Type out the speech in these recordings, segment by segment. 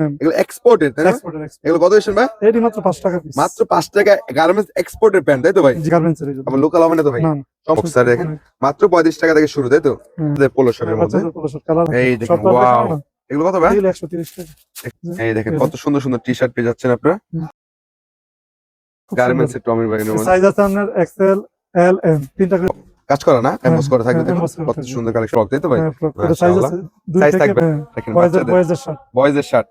হুম। এগুলো এক্সপোর্টের তাই না? এগুলো কত ভাই? এটি মাত্র পাঁচ টাকা পিস মাত্র পাঁচ টাকা গার্মেন্টস এক্সপোর্টের প্যান্ট তাই তো ভাই? গার্মেন্টস এর। লোকাল হবে না তো ভাই? বক্সার দেখেন মাত্র পঁয়ত্রিশ টাকা থেকে শুরু তাই তো। পোলো শার্টের মধ্যে। বাচ্চাদের polo shirt এই দেখেন ওয়াও এগুলো কত ভাই? এগুলো একশো তিরিশ টাকা। এই দেখেন কত সুন্দর সুন্দর টি শার্ট পেয়ে যাচ্ছেন আপনারা। গার্মেন্টস এর টমির বাগিনের মধ্যে। সাইজ আছে আপনার এক্সেল এল এম তিনটা কাজ করা না এমবস করা থাকবে হ্যাঁ, কত সুন্দর কালেকশন তাই তো ভাই? হ্যাঁ, এটা সাইজ আছে দুই Size থাকবে। হ্যাঁ, দেখেন বয়েজের শার্ট বয়েজের শার্ট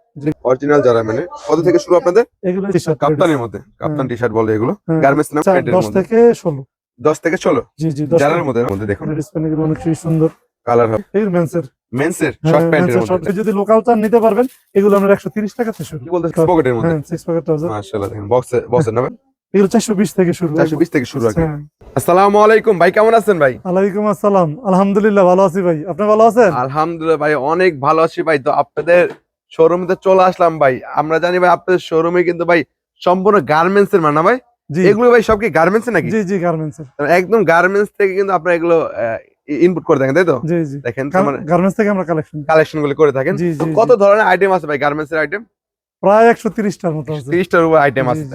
অরিজিনাল যারা মানে কত থেকে শুরু আপনাদের? এগুলো টি শার্ট কাপ্তানের মধ্যে কাপ্তান টি শার্ট বলে এগুলো। গার্মেন্টস নাম প্যান্টের দশ মধ্যে। থেকে ষোলো। 10 থেকে 16 জি জি যারার মধ্যে মধ্যে দেখুন। ডিসপ্লে এগুলো অনেক সুন্দর। কালার হবে। এগুলো মেন্সের মেন্স এর। শর্ট প্যান্টের মধ্যে। যদি লোকাল চান নিতে পারবেন এগুলো আমরা একশো তিরিশ টাকা থেকে শুরু। কি বলতে পকেটের মধ্যে। হ্যাঁ সিক্স পকেট ট্রাউজার মাশাআল্লাহ দেখেন বক্স বক্সের নামে। এগুলো চারশো বিশ থেকে শুরু 420 থেকে শুরু আর হ্যাঁ। আসসালামু আলাইকুম ভাই কেমন আছেন ভাই? আলাইকুম আসসালাম। আলহামদুলিল্লাহ ভালো আছি ভাই। আপনি ভালো আছেন? আলহামদুলিল্লাহ ভাই অনেক ভালো আছি ভাই। তো আপনাদের শোরুমে তো চলে আসলাম ভাই। আমরা জানি ভাই আপনাদের শোরুমে কিন্তু ভাই সম্পূর্ণ গার্মেন্টস এর মানা ভাই। এগুলো ভাই সব কি গার্মেন্টস নাকি? জি জি গার্মেন্টস একদম গার্মেন্টস থেকে কিন্তু আপনারা এগুলো ইনপুট করে থাকেন তাই তো? জি জি। দেখেন গার্মেন্টস থেকে আমরা কালেকশন কালেকশনগুলো করে থাকেন। কত ধরনের আইটেম আছে ভাই গার্মেন্টস এর আইটেম প্রায় একশো তিরিশটার মতো তিরিশটার উপর আইটেম আছে।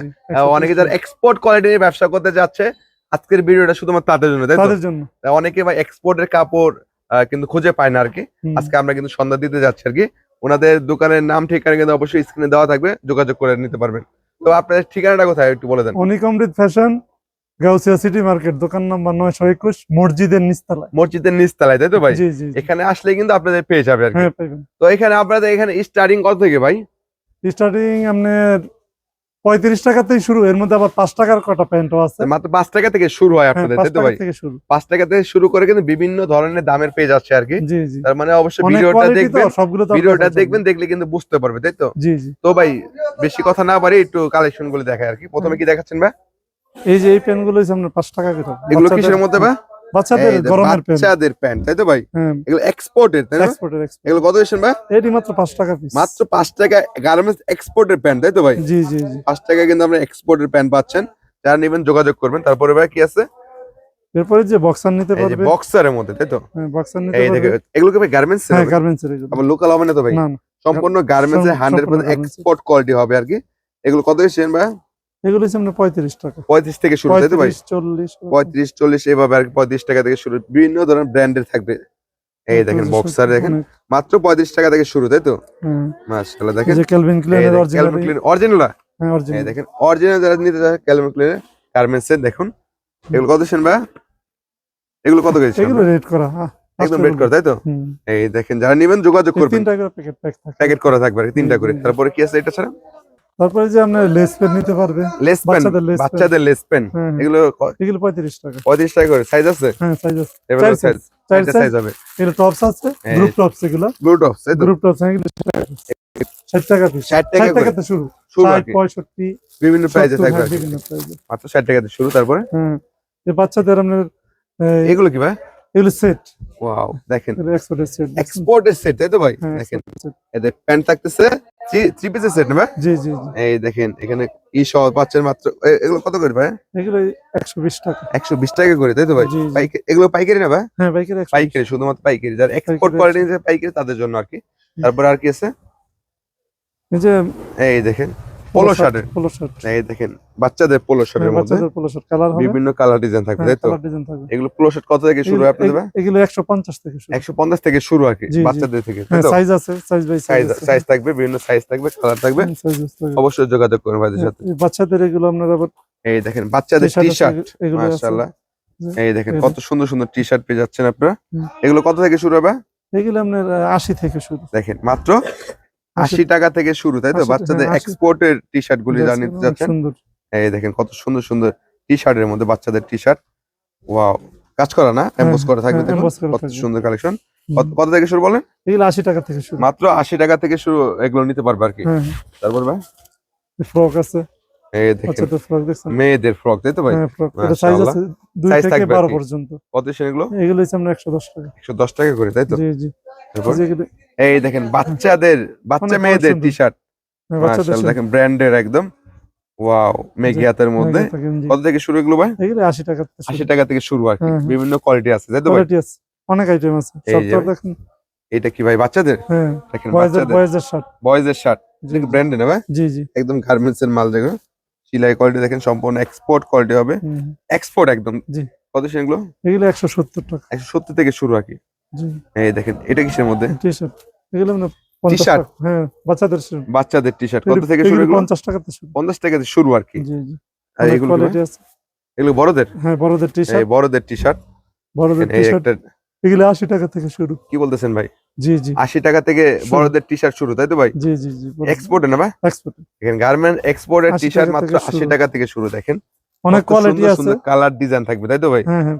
অনেকে যারা এক্সপোর্ট কোয়ালিটি নিয়ে ব্যবসা করতে যাচ্ছে আজকের ভিডিওটা শুধুমাত্র তাদের জন্য তাদের জন্য। অনেকে ভাই এক্সপোর্টের কাপড় কিন্তু খুঁজে পায় না আর কি আজকে আমরা কিন্তু সন্ধ্যা দিতে যাচ্ছি আর কি ওনাদের দোকানের নাম ঠিকানা কিন্তু অবশ্যই স্ক্রিনে দেওয়া থাকবে যোগাযোগ করে নিতে পারবেন। তো আপনাদের ঠিকানাটা কোথায় একটু বলে দেন? Anik Amrit fashion Gausia city market দোকান নাম্বার নয়শো একুশ মসজিদের নিচতলায়। মসজিদের নিচতলায় তাই তো ভাই। এখানে আসলে কিন্তু আপনাদের পেয়ে যাবে আর কি হ্যাঁ তো এখানে আপনাদের এখানে স্টার্টিং কত থেকে ভাই? স্টার্টিং আপনার পঁয়ত্রিশ টাকা থেকে শুরু এর মধ্যে আবার পাঁচ টাকার কটা প্যান্টও আছে। মাত্র পাঁচ টাকা থেকে শুরু হয় হ্যাঁ, আপনাদের তাই তো টাকা ভাই? থেকে শুরু। পাঁচ টাকা থেকে শুরু করে কিন্তু বিভিন্ন ধরনের দামের পেয়ে যাচ্ছে আর কি। তার মানে অবশ্যই ভিডিওটা দেখবেন সবগুলো ভিডিওটা দেখবেন দেখলে কিন্তু বুঝতে পারবে তাই তো? জি জি। তো ভাই বেশি কথা না বাড়ি একটু কালেকশনগুলো দেখায় আর কি। প্রথমে কি দেখাচ্ছেন ভাই? এই যে এই প্যান্টগুলো আপনার পাঁচ টাকা এগুলো কিসের মধ্যে ভাই? বাচ্চাদের গরমের প্যান্ট বাচ্চাদের প্যান্ট তাই তো ভাই? হ্যাঁ। এগুলো এক্সপোর্টের তাই না? Export। এগুলো কত এসেছেন ভাই? এটি মাত্র পাঁচ টাকা পিস মাত্র পাঁচ টাকা গার্মেন্টস এক্সপোর্টের প্যান্ট তাই তো ভাই? জি জি জি। পাঁচ টাকা কিন্তু আমরা এক্সপোর্টের প্যান্ট পাচ্ছেন। যারা নেবেন যোগাযোগ করবেন। তারপরে ভাই কি আছে? এরপরে যে বক্সার নিতে এই পারবে। বক্সারের মধ্যে তাই তো? হ্যাঁ বক্সার নিতে এই দেখে পারবে এগুলো কি ভাই গার্মেন্টস হ্যাঁ গার্মেন্টস এর আবার লোকাল হবে না তো ভাই? না না। সম্পূর্ণ গার্মেন্টস এর সম- হান্ড্রেড সম্পূর্ণ পার্সেন্ট garments এর। এক্সপোর্ট কোয়ালিটি হবে আর কি। এগুলো কত এসেছেন ভাই? এগুলো হচ্ছে আপনার পঁয়ত্রিশ টাকা। পঁয়ত্রিশ থেকে শুরু তাই তো ভাই? চল্লিশ পঁয়ত্রিশ চল্লিশ এভাবে আর পঁয়ত্রিশ টাকা থেকে শুরু। বিভিন্ন ধরনের ব্র্যান্ডের থাকবে। এই দেখেন বক্সার দেখেন। মাত্র পঁয়ত্রিশ টাকা থেকে শুরু তাই তো? হ্যাঁ। মাশাআল্লাহ দেখেন। ক্যালভিন অরিজিনাল অরিজিনাল হ্যাঁ এই অরিজিনাল দেখেন অরিজিনাল যারা নিতে চায় ক্যালভিন ক্লিনের গার্মেন্টস এর দেখুন। এগুলো কত ভাই? এগুলো কত কেজি এগুলো রেড করা হ্যাঁ একদম রেড করে তাই তো? এই দেখেন যারা নেবেন যোগাযোগ করবেন। তিনটা করে প্যাকেট প্যাকেট করা থাকবে তিনটা করে। তারপরে কি আছে এটা ছাড়া? তারপরে যে আপনার লেস পেন নিতে পারবে লেস পেন বাচ্চাদের লেস পেন। হ্যাঁ হ্যাঁ। এগুলো এগুলো পঁয়ত্রিশ টাকা। পঁয়ত্রিশ টাকা করে সাইজ আছে? হ্যাঁ সাইজ আছে। এবার সাইজ চারটা সাইজ হবে। এগুলো টপস আছে গ্রুপ টপস এগুলো। ব্লুটুথ তাই তো। গ্রুপ টপস এগুলো ষাট টাকা পিস 60 টাকা ষাট করে শুরু। শুরু আর ষাট কি। পঁয়ষট্টি বিভিন্ন থাকবে হ্যাঁ, শুরু তারপরে? হ্যাঁ বাচ্চাদের এগুলো কি ভাই? এগুলো সেট ওয়াও দেখেন। এক্সপোর্টের সেট এক্সপোর্টের সেট তাই তো ভাই? হ্যাঁ দেখেন। এদের প্যান্ট থাকতেছে থ্রি পিসের সেট না জি জি এই দেখেন এখানে ই সহ পাচ্ছেন মাত্র এগুলো কত করে ভাই? এগুলো একশো বিশ টাকা। একশো বিশ টাকা করে তাই তো ভাই। এগুলো পাইকারি না ভাই? হ্যাঁ পাইকারি পাইকারি শুধুমাত্র পাইকারি। যারা এক্সপোর্ট পাইকারি কোয়ালিটি পাইকারি তাদের জন্য আর কি। তারপরে আর কি আছে? এই যে এই দেখেন পোলো শার্টের পোলো শার্ট এই দেখেন বাচ্চাদের পোলো শার্টের মধ্যে বাচ্চাদের পোলো শার্ট কালার হবে। বিভিন্ন কালার ডিজাইন থাকবে তাই তো? কালার ডিজাইন থাকবে। এগুলো পোলো শার্ট কত থেকে শুরু হয় আপনাদের ভাই এগুলো- এগুলো একশো পঞ্চাশ থেকে শুরু। একশো পঞ্চাশ থেকে শুরু আর কি। বাচ্চাদের থেকে তাই হ্যাঁ তো? সাইজ আছে সাইজ বাই সাইজ সাইজ থাকবে বিভিন্ন সাইজ থাকবে কালার থাকবে। অবশ্যই যোগাযোগ করুন ভাইদের সাথে। বাচ্চাদের এগুলো আপনার আবার এই দেখেন বাচ্চাদের টি t-shirt শার্ট আছে, এগুলো আছে। মাশাআল্লাহ। এই দেখেন কত সুন্দর সুন্দর টি শার্ট পেয়ে যাচ্ছেন আপনারা। এগুলো কত থেকে শুরু হবে? এগুলো আপনার আশি থেকে শুরু। দেখেন মাত্র আশি টাকা থেকে শুরু তাই তো? বাচ্চাদের হ্যাঁ, 80 এক্সপোর্টের টি শার্ট গুলি যা নিতে যাচ্ছেন এই দেখেন কত সুন্দর সুন্দর টি শার্টের মধ্যে বাচ্চাদের টি শার্ট ওয়াও কাজ করা না? এমবোস করা থাকবে হ্যাঁ, দেখুন কত সুন্দর কালেকশন কত থেকে শুরু বলেন? এগুলো আশি টাকা থেকে শুরু। মাত্র আশি টাকা থেকে শুরু এগুলো নিতে পারবে আর কি। হ্যাঁ। তারপর ভাই? ফ্রক আছে। মেয়েদের ফ্রক তাই তো ভাই? হ্যাঁ ফ্রক সাইজ আছে দুই থেকে থাকবে আর বারো পর্যন্ত। কত সেগুলো এগুলো? আমরা একশো দশ টাকা। একশো দশ টাকা করে তাই তো? জি জি। এই এগুলো- এই দেখেন বাচ্চাদের বাচ্চা মেয়েদের টি শার্ট হ্যাঁ, মাশাআল্লাহ দেখেন ব্র্যান্ডের একদম। ওয়াও মধ্যে। কত থেকে শুরু এগুলো ভাই? আশি টাকা আশি টাকা থেকে শুরু আর কি। হ্যাঁ, হ্যাঁ। বিভিন্ন কোয়ালিটি আছে তাই তো অনেক আইটেম এটা কি ভাই বাচ্চাদের? দেখেন বয়েজের শার্ট বয়েজের শার্ট ব্র্যান্ডে না ভাই? জি জি। একদম গার্মেন্টস এর মাল যেগুলো সিলাই কোয়ালিটি দেখেন সম্পূর্ণ এক্সপোর্ট কোয়ালিটি হবে। এক্সপোর্ট একদম। জি। কত সেগুলো? এগুলো একশো সত্তর টাকা। একশো সত্তর থেকে শুরু আর কি। এই দেখেন এটা কিসের মধ্যে? টি শার্ট এগুলো পঞ্চাশ T-shirt? হ্যাঁ বাচ্চাদের বাচ্চাদের টি শার্ট কত থেকে শুরু এগুলো টাকা থেকে শুরু। আর কি। জি জি। আর এগুলো কি ভাই? কোয়ালিটি আছে এগুলো বড়দের? হ্যাঁ বড়দের টি এই বড়দের টি শার্ট বড়দের টি শার্ট এগুলো আশি টাকা থেকে শুরু। কি বলতেছেন ভাই? জি জি। আশি টাকা থেকে বড়দের টি শার্ট শুরু তাই তো ভাই? জি জি জি এক্সপোর্টে না ভাই? এক্সপোর্ট গার্মেন্ট এক্সপোর্টের টি শার্ট মাত্র থেকে আশি শুরু। টাকা থেকে শুরু দেখেন। অনেক কোয়ালিটি আছে। কালার ডিজাইন থাকবে তাই তো ভাই? হ্যাঁ হ্যাঁ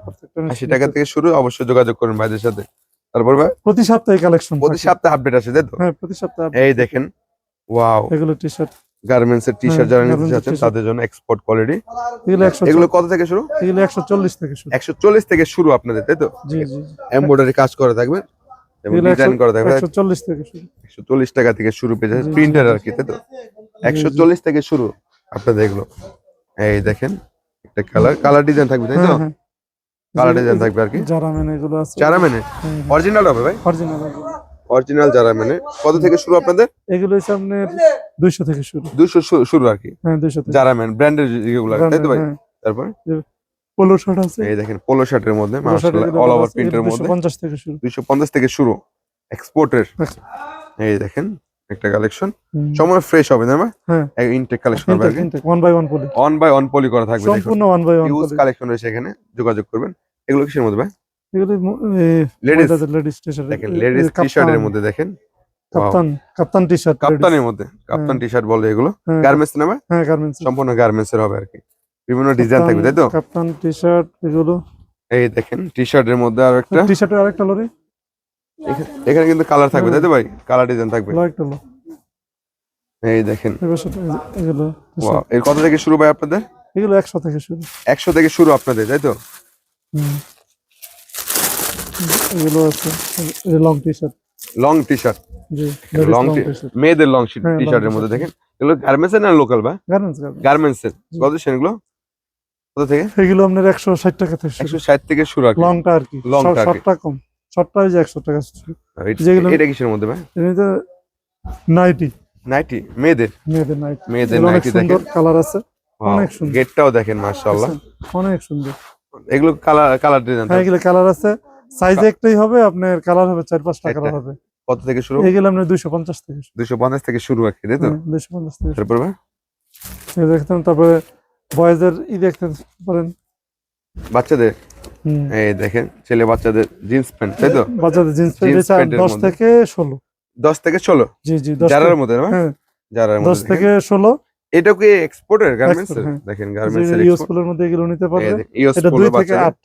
আশি টাকা থেকে শুরু অবশ্যই যোগাযোগ করুন ভাইদের সাথে। তারপর প্রতি সপ্তাহে কালেকশন প্রতি সপ্তাহে আপডেট আছে তাই তো? হ্যাঁ প্রতি সপ্তাহে এই দেখেন ওয়াও এগুলো টি শার্ট গার্মেন্টস এর টি শার্ট হ্যাঁ, যারা নিতে চাচ্ছেন। তাদের জন্য এক্সপোর্ট কোয়ালিটি এগুলো কত থেকে শুরু? এগুলো একশো চল্লিশ থেকে শুরু। একশো চল্লিশ থেকে শুরু আপনাদের তাই তো? জি জি এমব্রয়ডারি কাজ করা থাকবে এবং ডিজাইন করা থাকবে। একশো চল্লিশ থেকে শুরু। একশো চল্লিশ টাকা থেকে শুরু পেয়ে যাচ্ছে প্রিন্টার আর কি তাই তো? একশো চল্লিশ থেকে শুরু আপনাদের এগুলো। এই দেখেন একটা কালার কালার ডিজাইন থাকবে তাই তো? হ্যাঁ হ্যাঁ। কালার ডিজাইন থাকবে আর কি? যারা মেনে এগুলো আছে। যারা মেনে অরিজিনাল হবে ভাই? অরিজিনাল হবে। অরিজিনাল যারা মেনে কত থেকে শুরু আপনাদের? এগুলো আপনার দুইশো থেকে শুরু। দুশো শুরু আর কি? হ্যাঁ দুইশো থেকে। যারা মেন ব্র্যান্ডের যেগুলো তাই তো ভাই? হ্যাঁ। তারপরে? পোলো শার্ট আছে। এই দেখেন পোলো শার্টের মধ্যে মাশাআল্লাহ অল ওভার প্রিন্টের মধ্যে। পঞ্চাশ থেকে শুরু। দুইশো পঞ্চাশ থেকে শুরু এক্সপোর্টের আচ্ছা। এই দেখেন একটা কালেকশন। সময় ফ্রেশ হবে না? হ্যাঁ। ইনটেক কালেকশন হবে আর কি। One by one poly one by one poly করা থাকবে সম্পূর্ণ one by one use collection রয়েছে এখানে যোগাযোগ করবেন। এগুলো কিসের মধ্যে ভাই? এগুলো লেডিস লেডিস দেখেন মধ্যে দেখেন. কাপ্তান কাপ্তান কাপ্তানের মধ্যে কাপ্তান টি শার্ট বলে এগুলো। গার্মেন্টস না ভাই? হ্যাঁ গার্মেন্টস সম্পূর্ণ গার্মেন্টস এর হবে আর কি। বিভিন্ন ডিজাইন থাকবে তাই তো? কাপ্তান টি শার্ট এগুলো। এই দেখেন মধ্যে আর একটা। আরেকটা লরি। এখানে- কিন্তু কালার থাকবে তাই তো ভাই? কালার ডিজাইন থাকবে। এই দেখেন। এগুলো। এর কত থেকে শুরু ভাই আপনাদের? এগুলো একশো থেকে শুরু। একশো থেকে শুরু আপনাদের তাই তো। এগুলো আছে। Long T shirt long T shirt জি লং মেয়েদের লং টি শার্টের মধ্যে দেখেন। এগুলো গার্মেন্টস এর না লোকাল বা? গার্মেন্টস গার্মেন্টস এর। কত সেগুলো কত থেকে? এগুলো আপনার একশো ষাট টাকা থেকে একশো ষাট থেকে শুরু লংটা আর কি। Long টা আর শর্টটা কম। শর্টটা যে একশো টাকা। এটা- যেগুলো- এটা কিসের মধ্যে ভাই এমনিতে নাইটি নাইটি মেয়েদের? মেয়েদের নাইটি মেয়েদের নাইটি দেখেন। কালার আছে। অনেক সুন্দর। গেটটাও দেখেন মাশাআল্লাহ। অনেক সুন্দর। এগুলো কালার কালার ডিজাইন হ্যাঁ এগুলো কালার আছে। সাইজ একটাই হবে আপনার কালার হবে চার পাঁচটা। কালার হবে। কত থেকে শুরু? এগুলো আপনার দুইশো পঞ্চাশ থেকে শুরু। দুশো পঞ্চাশ থেকে শুরু কি তাই তো? দুইশো পঞ্চাশ থেকে। তারপর ভাই? এই দেখতেন তারপরে বয়েজের ই দেখতে পারেন বাচ্চাদের? এই দেখেন ছেলে বাচ্চাদের জিন্স প্যান্ট তাই তো? বাচ্চাদের জিন্স প্যান্ট pant এর দশ মধ্যে। থেকে ষোলো। দশ থেকে ষোলো? জি জি দশ জারার মধ্যে না হ্যাঁ। জারার দশ মধ্যে দেখেন। থেকে ষোলো এটা কি এক্সপোর্টের গার্মেন্টস হ্যাঁ। দেখেন গার্মেন্টস এর ইউজ export। মধ্যে এগুলো নিতে পারবে এটা দুই থেকে আট।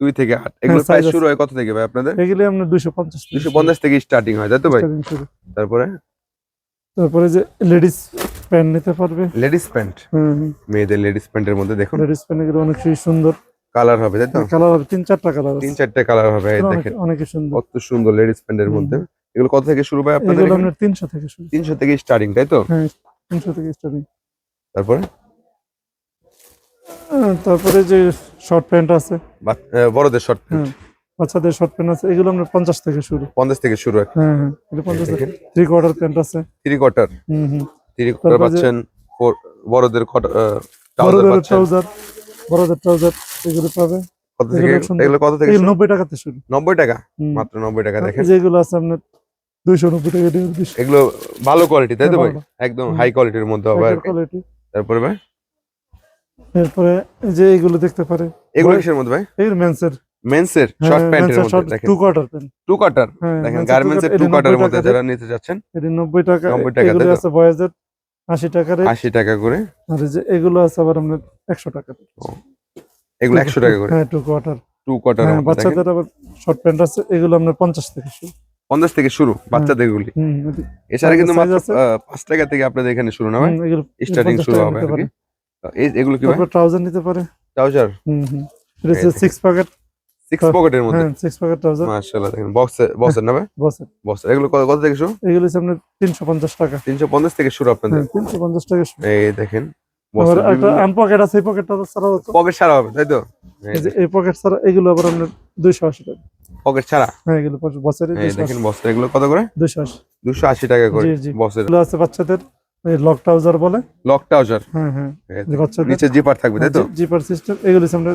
দুই থেকে আট। এগুলো প্রাইস শুরু হয় কত থেকে ভাই আপনাদের? এগুলো দুইশো পঞ্চাশ পঞ্চাশ থেকে স্টার্টিং হয় তাই তো ভাই? তারপরে? তারপরে যে লেডিস প্যান্ট নিতে পারবে। লেডিস প্যান্ট হুম মেয়েদের লেডিস প্যান্টের মধ্যে দেখুন। লেডিস প্যান্ট এগুলো অনেক সুন্দর। কালার হবে তাই তো? কালার হবে। তিন চারটা কালার তিন চারটে কালার হবে দেখেন। অনেক সুন্দর। কত সুন্দর লেডিস প্যান্টের মধ্যে। এগুলো কত থেকে শুরু ভাই আপনাদের এগুলো আপনার তিনশো থেকে শুরু। তিনশো থেকে স্টার্টিং তাই তো? হ্যাঁ তিনশো থেকে স্টার্টিং তারপরে? তারপরে যে শর্ট প্যান্ট আছে। বড়দের শর্ট প্যান্ট বাচ্চাদের শর্ট প্যান্ট আছে। এগুলো আপনার পঞ্চাশ থেকে শুরু। পঞ্চাশ থেকে শুরু হ্যাঁ হ্যাঁ এগুলো পঞ্চাশ দেখেন। থ্রি কোয়ার্টার প্যান্ট আছে। থ্রি কোয়ার্টার হুম হুম। থ্রি কোয়ার্টার পাচ্ছেন বড়দের ট্রাউজার বড়দের ট্রাউজার বড়দের ট্রাউজার এগুলো পাবে। কত থেকে? এগুলো কত থেকে? নব্বই টাকাতে শুরু। নব্বই টাকা? মাত্র নব্বই টাকা দেখেন। যেগুলো আছে আপনার দুইশো নব্বই টাকা এগুলো ভালো কোয়ালিটি তাই তো ভাই? একদম হাই কোয়ালিটির মধ্যে হবে কোয়ালিটি তারপরে ভাই? এরপরে এই যে এইগুলো দেখতে পারে। এগুলো কিসের মধ্যে ভাই? এগুলো মেন্সের। মেন্সের শর্ট প্যান্টের মধ্যে দেখেন। টু কোয়ার্টার প্যান্ট টু হ্যাঁ দেখেন গার্মেন্টস এর টু এটা মধ্যে যারা নিতে যাচ্ছেন এটি নব্বই টাকা 90 টাকা, এগুলো আছে বয়েজের আশি টাকা রেট। আশি টাকা করে? আর যে এগুলো আছে আবার আপনার একশো টাকা এগুলো একশো টাকা করে? হ্যাঁ টু কোয়ার্টার টু হ্যাঁ বাচ্চাদের আবার শর্ট প্যান্ট আছে এগুলো আপনার পঞ্চাশ থেকে শুরু। পঞ্চাশ থেকে শুরু বাচ্চাদের গুলি। এছাড়া কিন্তু মাত্র পাঁচ টাকা থেকে আপনাদের এখানে শুরু না ভাই? স্টার্টিং শুরু হবে এগুলো কি ট্রাউজার নিতে পারে। ট্রাউজার। সিক্স প্যাকেট সিক্স পকেটের মধ্যে? হ্যাঁ সিক্স প্যাকেট ট্রাউজার মাশাআল্লাহ দেখেন। বক্সের বক্সের না ভাই? বসে বক্সের এগুলো কত কত থেকে শুরু? এগুলো তিনশো পঞ্চাশ টাকা। তিনশো পঞ্চাশ থেকে শুরু আপনাদের। হ্যাঁ তিনশো পঞ্চাশ টাকা। এই দেখেন। আনপকেট আছে এই পকেটটা ছাড়া পকেট সারা হবে তাই তো? এই এই যে এই পকেট ছাড়া এগুলো আবার আপনার দুইশো আশি টাকা। পকেট ছাড়া? হ্যাঁ এগুলো দেখেন বস্তা এগুলো কত করে? দুশো আশি। দুশো আশি টাকা করে। এগুলো আছে বাচ্চাদের লক ট্রাউজার বলে। লক ট্রাউজার হ্যাঁ হ্যাঁ। নিচে জিপার থাকবে তাই তো? জিপার সিস্টেম এগুলো আমরা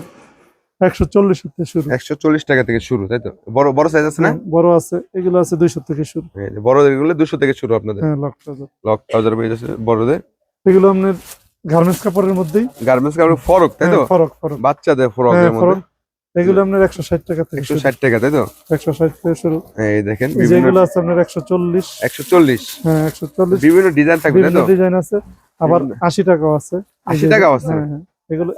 একশো চল্লিশ থেকে শুরু। একশো চল্লিশ টাকা থেকে শুরু তাই তো? বড় বড় সাইজ আছে না? হ্যাঁ, বড় আছে এগুলো আছে দুইশো থেকে শুরু। এই যে বড় এগুলো দুশো থেকে শুরু আপনাদের। হ্যাঁ লক ট্রাউজার লক ট্রাউজার পেয়ে যাচ্ছে বড়দের। এগুলো আপনার গার্মেন্টস কাপড়ের মধ্যেই? গার্মেন্টস কাপড় ফরক তাই তো? হ্যাঁ, ফরক ফরক। বাচ্চাদের ফরক এর মধ্যে। এগুলো আপনার একশো ষাট টাকা থেকে একশো শুরু ষাট টাকা তাই তো? একশো ষাট থেকে শুরু। এই দেখেন বিভিন্ন যেগুলো আছে আপনার একশো চল্লিশ। একশো চল্লিশ। হ্যাঁ একশো চল্লিশ। বিভিন্ন ডিজাইন থাকবে তাই বিভিন্ন ডিজাইন আছে। আবার বিভিন্ন- আশি টাকাও আছে। এই 80 টাকাও আছে? এগুলো।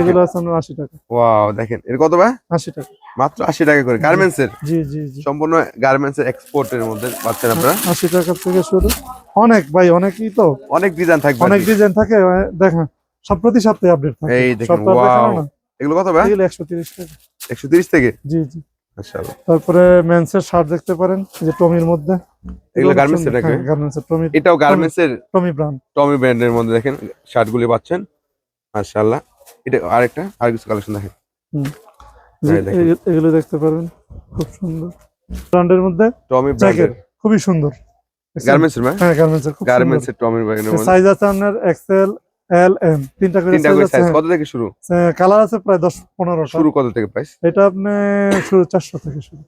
এগুলো আছে আপনার টাকা। ওয়াও দেখেন। এর কত ভাই? আশি টাকা। মাত্র আশি টাকা করে। গার্মেন্টস এর জি জি জি। সম্পূর্ণ গার্মেন্টস এর মধ্যে পাচ্ছেন আপনারা? আশি টাকা থেকে শুরু। অনেক ভাই অনেকই তো। অনেক ডিজাইন আর অনেক ডিজাইন থাকে দেখেন সব প্রতি সপ্তাহে আপডেট থাকে। এই দেখেন, সপ্তাহে দেখানো এগুলো কত ভাই? টাকা। থেকে? জি জি। মাশাআল্লাহ। তারপরে মেন্সের শার্ট দেখতে পারেন যে টমির মধ্যে। এগুলো গার্মেন্টস এর নাকি? গার্মেন্টস এর টমি এটাও গার্মেন্টস এর টমি ব্র্যান্ড টমি ব্র্যান্ডের মধ্যে দেখেন শার্ট গুলি পাচ্ছেন। মাশাআল্লাহ। এটা আরেকটা আর কিছু কালেকশন দেখেন। এই এগুলো দেখতে পারবেন খুব সুন্দর। ব্র্যান্ডের মধ্যে টমি ব্র্যান্ডের খুবই সুন্দর। গার্মেন্টস এর হ্যাঁ গার্মেন্টস এর খুব গার্মেন্টস এর টমি ব্র্যান্ডের মধ্যে। সাইজ আছে আপনার এক্সেল এল এম তিনটা করে সাইজ কত থেকে শুরু? কালার আছে প্রায় দশ পনেরোটা। শুরু কত থেকে প্রাইস এটা আপনি শুরু চারশো থেকে শুরু।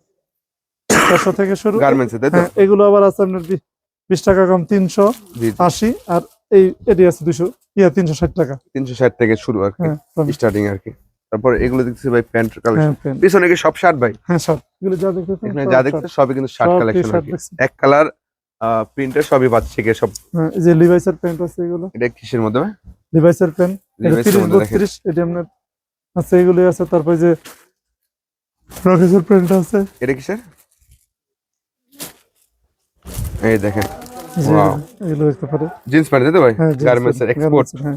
চারশো থেকে শুরু। গার্মেন্টস এর তাই তো? হ্যাঁ এগুলো আবার আছে আপনার বি- বিশ টাকা কম তিনশো জি। আশি আর এই এটি আছে দুশো ইয়া তিনশো ষাট টাকা। তিনশো ষাট থেকে শুরু আর কি হ্যাঁ স্টার্টিং আর কি। তারপর এগুলো দেখতেছি ভাই প্যান্ট কালেকশন হ্যাঁ পিছনে কি সব শার্ট ভাই? হ্যাঁ শার্ট এগুলো যা দেখতেছেন এখানে যা শার্ট। দেখতে সবই কিন্তু শার্ট সব কালেকশন আর কি। এক কালার প্রিন্টের সবই পাচ্ছি কে সব। হ্যাঁ, এই যে লিভাইসের প্যান্ট আছে এগুলো। এটা কিসের মধ্যে ভাই? লিভাইসের প্যান্ট এটা Levi's এর মধ্যে দেখেন। বত্রিশ আপনার আছে এগুলো আছে। তারপরে যে রকেসের প্যান্ট আছে। এটা কিসের? এই দেখেন. এগুলো দেখতে পারে জিন্স প্যান্ট তাই ভাই? হ্যাঁ গার্মেন্টস এর এক্সপোর্ট হ্যাঁ।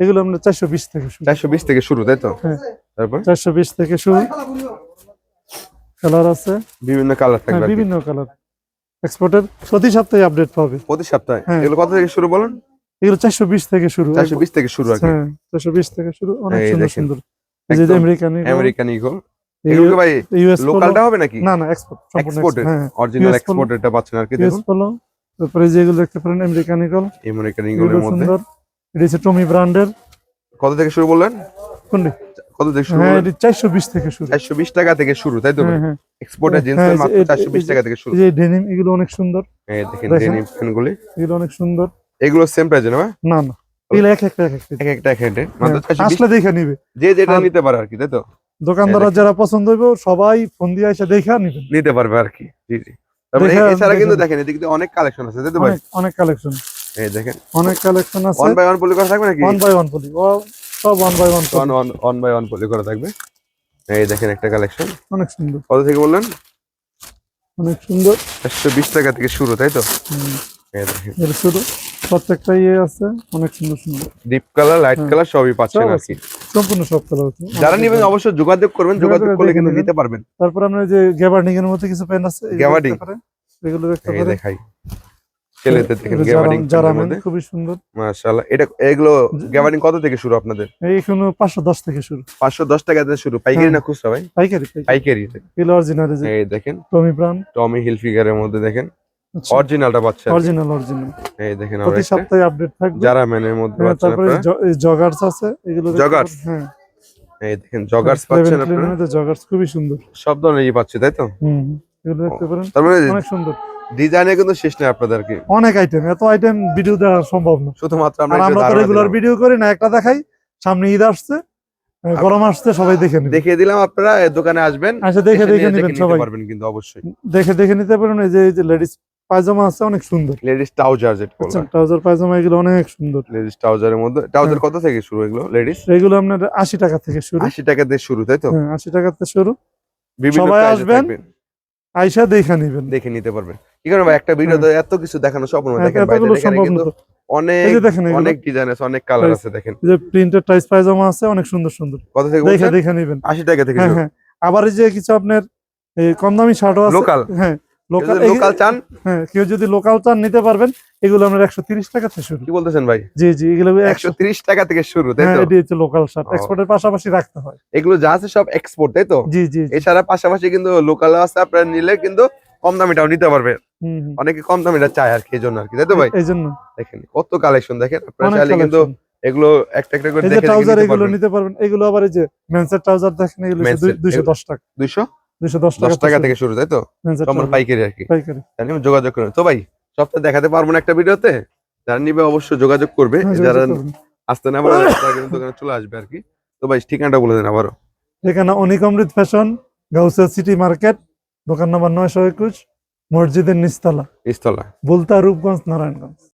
এগুলো আমরা চারশো বিশ থেকে শুরু। চারশো বিশ থেকে শুরু তাই তো? হ্যাঁ। তারপর? চারশো বিশ থেকে শুরু। কালার আছে। বিভিন্ন কালার থাকবে বিভিন্ন কালার এক্সপোর্টের প্রতি সপ্তাহে আপডেট পাবে। প্রতি সপ্তাহে। এগুলো কত থেকে শুরু বলুন? এগুলো চারশো বিশ থেকে শুরু। চারশো বিশ থেকে শুরু আর কি থেকে শুরু। অনেক সুন্দর। সুন্দর। এই যে আমেরিকান আমেরিকান ইগল এগুলো। ভাই লোকালটা হবে নাকি? না না এক্সপোর্ট সম্পূর্ণ এক্সপোর্টেড হ্যাঁ। অরিজিনাল US এক্সপোর্টেডটা পাচ্ছেন আর কি দেখুন। তারপরে যেগুলো দেখতে পারেন আমেরিকান ইগল আমেরিকান ইগলের মধ্যে এটা হচ্ছে টমি ব্র্যান্ডের কত থেকে শুরু বললেন? কোনটি? কত থেকে শুরু হ্যাঁ এটি চারশো বিশ থেকে শুরু। চারশো বিশ টাকা থেকে শুরু তাই তো? হ্যাঁ হ্যাঁ। এক্সপোর্টের জিন্স হ্যাঁ, যে মাত্র এটা- চারশো বিশ এই যে- টাকা থেকে শুরু। এই ডেনিম এগুলো অনেক সুন্দর। এই দেখেন। ডেনিম প্যান্টগুলি এগুলো অনেক সুন্দর। এগুলো সেম প্রাইসে না? না না। এগুলো এক একটা এক একটা। এক একটা এক একটা। মাত্র হ্যাঁ, চারশো বিশ? আসলে দেখে নিবে। যে যেটা নিতে পারে আর কি তাই তো? দোকানদাররা যারা পছন্দ হইব সবাই ফোন দিয়ে এসে দেখে নিবেন নিতে পারবে আর কি জি জি। এছাড়া কিন্তু দেখেন। এদিক দিয়ে অনেক কালেকশন আছে অনেক কালেকশন এই দেখেন। অনেক কালেকশন আছে। বাই পলি করা থাকবে নাকি? ওয়ান বাই ওয়ান বলি ও সব one by one one one one by one poly করা থাকবে। এই দেখেন একটা কালেকশন অনেক সুন্দর। কত থেকে বললেন? অনেক সুন্দর। চারশো বিশ টাকা থেকে শুরু তাই তো? হুম, এই দেখেন। শুরু। প্রত্যেকটা ইয়ে আছে অনেক সুন্দর সুন্দর। Deep colour light. কালার সবই পাচ্ছেন আর কি। সম্পূর্ণ সব কালার আছে। যারা নেবেন অবশ্যই যোগাযোগ করবেন যোগাযোগ করলে কিন্তু নিতে পারবেন। তারপর আমরা যে গ্যাবার্ডিং এর মধ্যে কিছু পেন আছে? দেখতে এগুলো দেখতে পারেন। দেখাই। ছেলেদের দেখেন গ্যাবার্ডিং জারা- জারামেন, খুবই সুন্দর। মাশাআল্লাহ। এটা এগুলো গ্যাবার্ডিং কত থেকে শুরু আপনাদের? পাঁচশো দশ থেকে শুরু। পাঁচশো দশ টাকা থেকে শুরু। পাইকারি হ্যাঁ। না খুচরা ভাই? পাইকারি পাইকারি। এগুলো অরিজিনাল এই দেখেন। টমি ব্রাউন টমি হিলফিগারের মধ্যে দেখেন। অরিজিনালটা পাচ্ছেন। অরিজিনাল অরিজিনাল এই দেখেন প্রতি সপ্তাহে আপডেট থাকবে। যারা ম্যানের মধ্যে হ্যাঁ, পাচ্ছেন তারপরে জগার্স আছে এগুলো? পারেন, হ্যাঁ। এই দেখেন জগার্স পাচ্ছেন আপনারা? জগার্স খুবই সুন্দর। সব ধরনেরই পাচ্ছে তাই তো? হুম। এগুলো দেখতে পারেন। তারপরে অনেক সুন্দর। ডিজাইনে কিন্তু শেষ নেই আপনাদের কি অনেক আইটেম এত আইটেম ভিডিও দেওয়া সম্ভব না। শুধুমাত্র আমরা আমরা তো রেগুলার ভিডিও করি না একটা দেখাই সামনে ঈদ আসছে গরম আসছে সবাই দেখে নেবে। দেখিয়ে দিলাম আপনারা দোকানে আসবেন। আচ্ছা দেখে দেখে নেবেন নিতে সবাই। পারবেন কিন্তু অবশ্যই। দেখে দেখে নিতে পারেন এই যে লেডিস পায়জামা আছে অনেক সুন্দর। লেডিস ট্রাউজার যেটা বললাম বুঝছেন ট্রাউজার পায়জামা এগুলো অনেক সুন্দর। লেডিস ট্রাউজারের মধ্যে ট্রাউজার কত থেকে শুরু এগুলো লেডিস এগুলো আপনার আশি টাকা থেকে শুরু। আশি টাকা দিয়ে শুরু তাই তো? হ্যাঁ আশি টাকা থেকে শুরু। সবাই আসবেন। আইসা দেখে নিবেন। দেখে নিতে পারবেন। কি কারণ ভাই একটা ভিডিওতে এত কিছু দেখানো সম্ভব না হ্যাঁ, দেখেন এখানে সম্ভব কিন্তু অনেক দেখেন অনেক ডিজাইন আছে অনেক কালার আছে দেখেন। যে প্রিন্টেড টাইস পায়জামা আছে অনেক সুন্দর সুন্দর। কত থেকে দেখে দেখে নেবেন। আশি টাকা থেকে হ্যাঁ হ্যাঁ। আবার এই যে কিছু আপনার কম দামি শার্টও আছে। Local? হ্যাঁ। লোকাল চান হ্যাঁ কেউ যদি লোকাল চান নিতে পারবেন। এগুলো আমরা একশো তিরিশ টাকা থেকে শুরু। কি বলতেছেন ভাই? জি জি এগুলো একশো তিরিশ টাকা থেকে শুরু তাই হ্যাঁ তো? এটি হচ্ছে লোকাল শার্ট এক্সপোর্টের পাশাপাশি রাখতে হয়। এগুলো যা আছে সব এক্সপোর্ট তাই তো? জি জি। এছাড়া পাশাপাশি কিন্তু লোকাল আছে আপনারা নিলে কিন্তু কম দামিটাও নিতে পারবে। অনেকে কম দামিটা চায় আর কি এই জন্য আর কি তাই তো ভাই? এই জন্য। দেখেন কত কালেকশন দেখেন আপনারা চাইলে কিন্তু এগুলো একটা একটা করে দেখে এগুলো নিতে পারবেন। এগুলো আবার এই যে মেন্সের ট্রাউজার দেখেন এগুলো Men's এর, দুইশো দশ টাকা। দুইশো? দুইশো দশ দশ টাকা টাকা থেকে শুরু তাই তো? মেন্সের পাইকারি আর কি। পাইকারি। তাহলে যোগাযোগ করুন। তো ভাই সবটা দেখাতে পারব না একটা ভিডিওতে? যারা নিবে অবশ্যই যোগাযোগ করবে। হ্যাঁ, যারা আসতে না পারে দোকানে চলে আসবে আর কি। তো ভাই ঠিকানাটা বলে দেন আবারও। এখানে Anik Amrit fashion Gausia city market দোকান নাম্বার নয়শো একুশ মসজিদের নিস্তলা ইস্তলা বুলতা রূপগঞ্জ নারায়ণগঞ্জ।